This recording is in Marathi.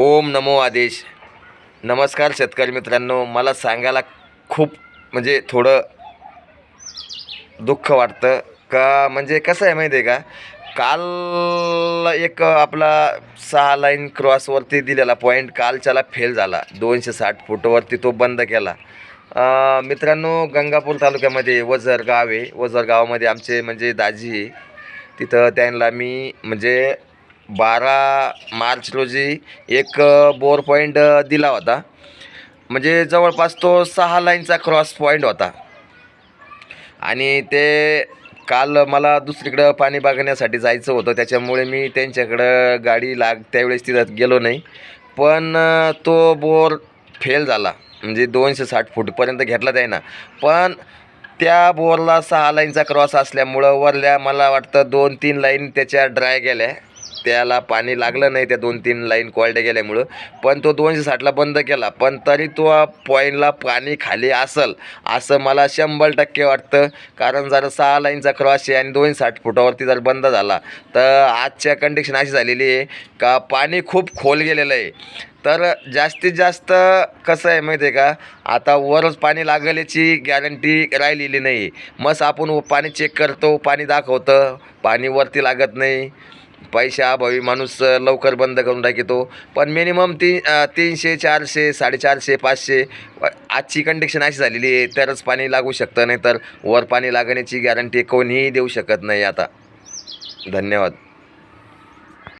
ओम नमो आदेश. नमस्कार शेतकरी मित्रांनो मला सांगायला खूप म्हणजे थोडं दुःख वाटतं. का म्हणजे कसं आहे माहिती आहे का? काल एक आपला सहा लाईन क्रॉसवरती दिलेला पॉईंट कालच्याला फेल झाला. दोनशे साठ फुटवरती तो बंद केला. मित्रांनो गंगापूर तालुक्यामध्ये वझर गाव आहे. वझर गावामध्ये आमचे म्हणजे दाजी आहे. तिथं त्यांना मी म्हणजे बारा मार्च रोजी एक बोर पॉईंट दिला होता. म्हणजे जवळपास तो सहा लाईनचा क्रॉस पॉईंट होता. आणि ते काल मला दुसरीकडं पाणी बघण्यासाठी जायचं होतं. त्याच्यामुळे मी त्यांच्याकडं गाडी लाग त्यावेळेस तिथं गेलो नाही. पण तो बोर फेल झाला. म्हणजे दोनशे साठ फूटपर्यंत घेतला त्यानं. पण त्या बोरला सहा लाईनचा क्रॉस असल्यामुळं वरल्या मला वाटतं दोन तीन लाईन त्याच्या ड्राय गेल्या. त्याला पाणी लागलं नाही त्या दोन तीन लाईन क्वाल्ट्या गेल्यामुळं. पण तो दोनशे साठला बंद केला. पण तरी तो पॉईंटला पाणी खाली असल असं मला शंभर टक्के वाटतं. कारण जर सहा लाईनचा क्रॉस आहे आणि दोनशे साठ फुटावरती जर बंद झाला तर आजच्या कंडिशन अशी झालेली आहे का पाणी खूप खोल गेलेलं आहे. तर जास्तीत जास्त कसं आहे माहिती आहे का? आता वरच पाणी लागल्याची गॅरंटी राहिलेली नाही. मस्त आपण पाणी चेक करतो पाणी दाखवतं. पाणी वरती लागत नाही. पैशाअभावी माणूस लवकर बंद करून टाकतो पण मिनिमम ती तीनशे चारशे साडेचारशे पाचशे आजची कंडिशन अशी झालेली आहे तरच पाणी लागू शकतं नाही तर वर पाणी लागण्याची गॅरंटी कोणीही देऊ शकत नाही आता. धन्यवाद.